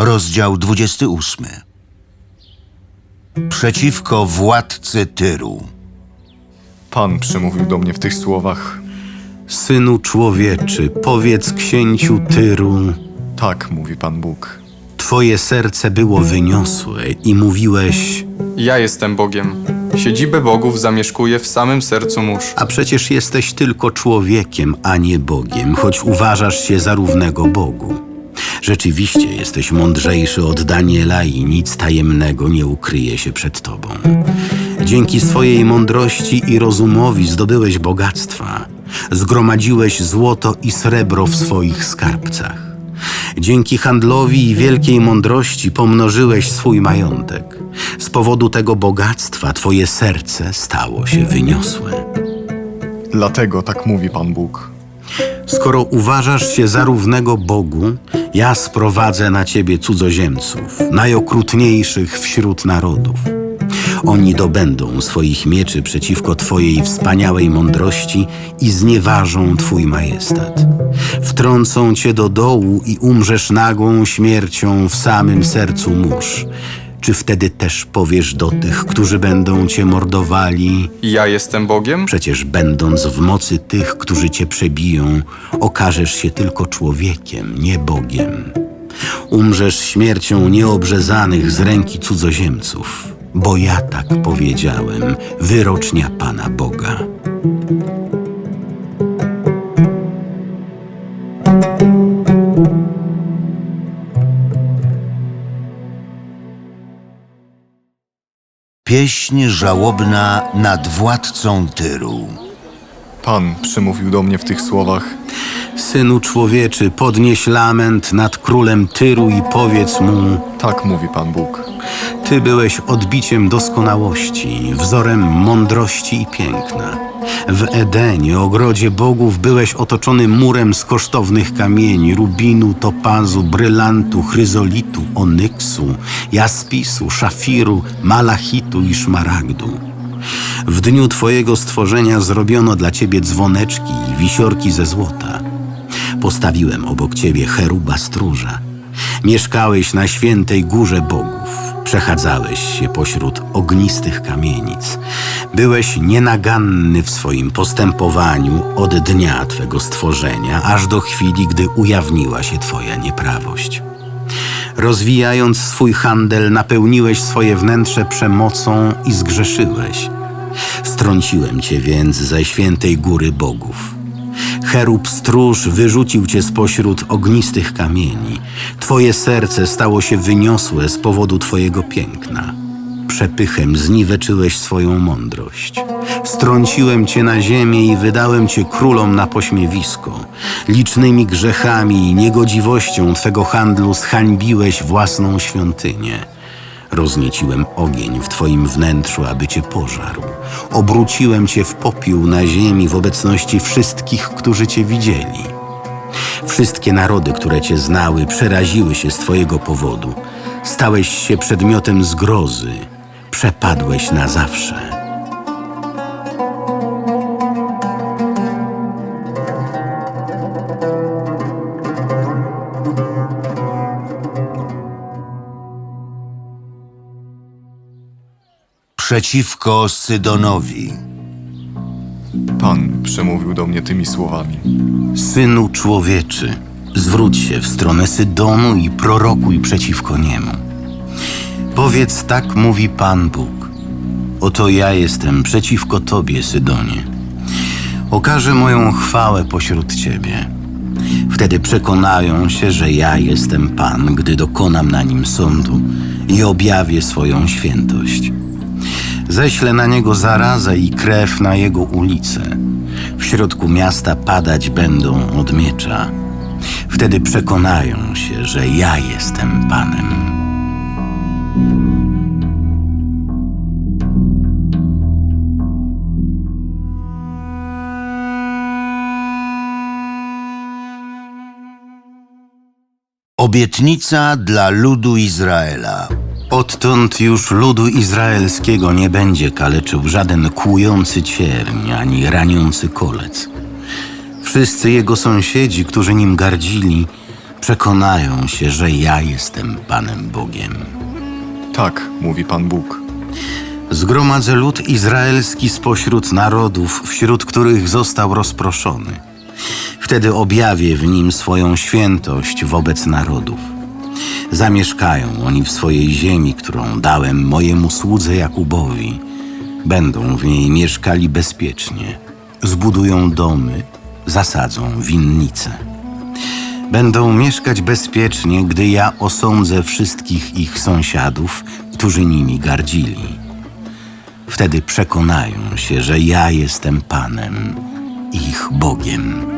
Rozdział 28. Przeciwko władcy Tyru. Pan przemówił do mnie w tych słowach. Synu człowieczy, powiedz księciu Tyru, Tak, mówi Pan Bóg. twoje serce było wyniosłe i mówiłeś, Ja jestem Bogiem. Siedzibę bogów zamieszkuję w samym sercu mórz. a przecież jesteś tylko człowiekiem, a nie Bogiem, choć uważasz się za równego Bogu. Rzeczywiście jesteś mądrzejszy od Daniela i nic tajemnego nie ukryje się przed tobą. Dzięki swojej mądrości i rozumowi zdobyłeś bogactwa. Zgromadziłeś złoto i srebro w swoich skarbcach. Dzięki handlowi i wielkiej mądrości pomnożyłeś swój majątek. Z powodu tego bogactwa twoje serce stało się wyniosłe. Dlatego tak mówi Pan Bóg. Skoro uważasz się za równego Bogu, ja sprowadzę na ciebie cudzoziemców, najokrutniejszych wśród narodów. Oni dobędą swoich mieczy przeciwko Twojej wspaniałej mądrości i znieważą Twój majestat. Wtrącą Cię do dołu i umrzesz nagłą śmiercią w samym sercu mórz. Czy wtedy też powiesz do tych, którzy będą Cię mordowali, Ja jestem Bogiem? Przecież będąc w mocy tych, którzy cię przebiją, okażesz się tylko człowiekiem, nie Bogiem. Umrzesz śmiercią nieobrzezanych z ręki cudzoziemców, bo ja tak powiedziałem, wyrocznia Pana Boga. Pieśń żałobna nad władcą Tyru. Pan przemówił do mnie w tych słowach. Synu człowieczy, podnieś lament nad królem Tyru i powiedz mu, Tak mówi Pan Bóg. Ty byłeś odbiciem doskonałości, wzorem mądrości i piękna. W Edenie, ogrodzie bogów, byłeś otoczony murem z kosztownych kamieni, rubinu, topazu, brylantu, chryzolitu, onyksu, jaspisu, szafiru, malachitu i szmaragdu. W dniu Twojego stworzenia zrobiono dla Ciebie dzwoneczki i wisiorki ze złota. Postawiłem obok Ciebie cheruba stróża. Mieszkałeś na świętej górze bogów. Przechadzałeś się pośród ognistych kamienic. Byłeś nienaganny w swoim postępowaniu od dnia Twego stworzenia, aż do chwili, gdy ujawniła się Twoja nieprawość. Rozwijając swój handel, napełniłeś swoje wnętrze przemocą i zgrzeszyłeś. Strąciłem cię więc ze świętej góry bogów. Cherub stróż wyrzucił cię spośród ognistych kamieni. Twoje serce stało się wyniosłe z powodu twojego piękna. Przepychem zniweczyłeś swoją mądrość. Strąciłem cię na ziemię i wydałem cię królom na pośmiewisko. Licznymi grzechami i niegodziwością twego handlu zhańbiłeś własną świątynię. Roznieciłem ogień w twoim wnętrzu, aby cię pożarł. Obróciłem cię w popiół na ziemi w obecności wszystkich, którzy cię widzieli. Wszystkie narody, które cię znały, przeraziły się z twojego powodu. Stałeś się przedmiotem zgrozy. Przepadłeś na zawsze. Przeciwko Sydonowi. Pan przemówił do mnie tymi słowami. Synu człowieczy, zwróć się w stronę Sydonu i prorokuj przeciwko niemu. Powiedz, tak mówi Pan Bóg. Oto ja jestem przeciwko Tobie, Sydonie. Okażę moją chwałę pośród Ciebie. Wtedy przekonają się, że ja jestem Pan, gdy dokonam na nim sądu i objawię swoją świętość. Ześlę na niego zarazę i krew na jego ulice. W środku miasta padać będą od miecza. Wtedy przekonają się, że ja jestem Panem. Obietnica dla ludu Izraela. Odtąd już ludu izraelskiego nie będzie kaleczył żaden kłujący cierń ani raniący kolec. Wszyscy jego sąsiedzi, którzy nim gardzili, przekonają się, że ja jestem Panem Bogiem. Tak, mówi Pan Bóg. Zgromadzę lud izraelski spośród narodów, wśród których został rozproszony. Wtedy objawię w nim swoją świętość wobec narodów. Zamieszkają oni w swojej ziemi, którą dałem mojemu słudze Jakubowi. Będą w niej mieszkali bezpiecznie. Zbudują domy, zasadzą winnice. Będą mieszkać bezpiecznie, gdy ja osądzę wszystkich ich sąsiadów, którzy nimi gardzili. Wtedy przekonają się, że ja jestem Panem, ich Bogiem.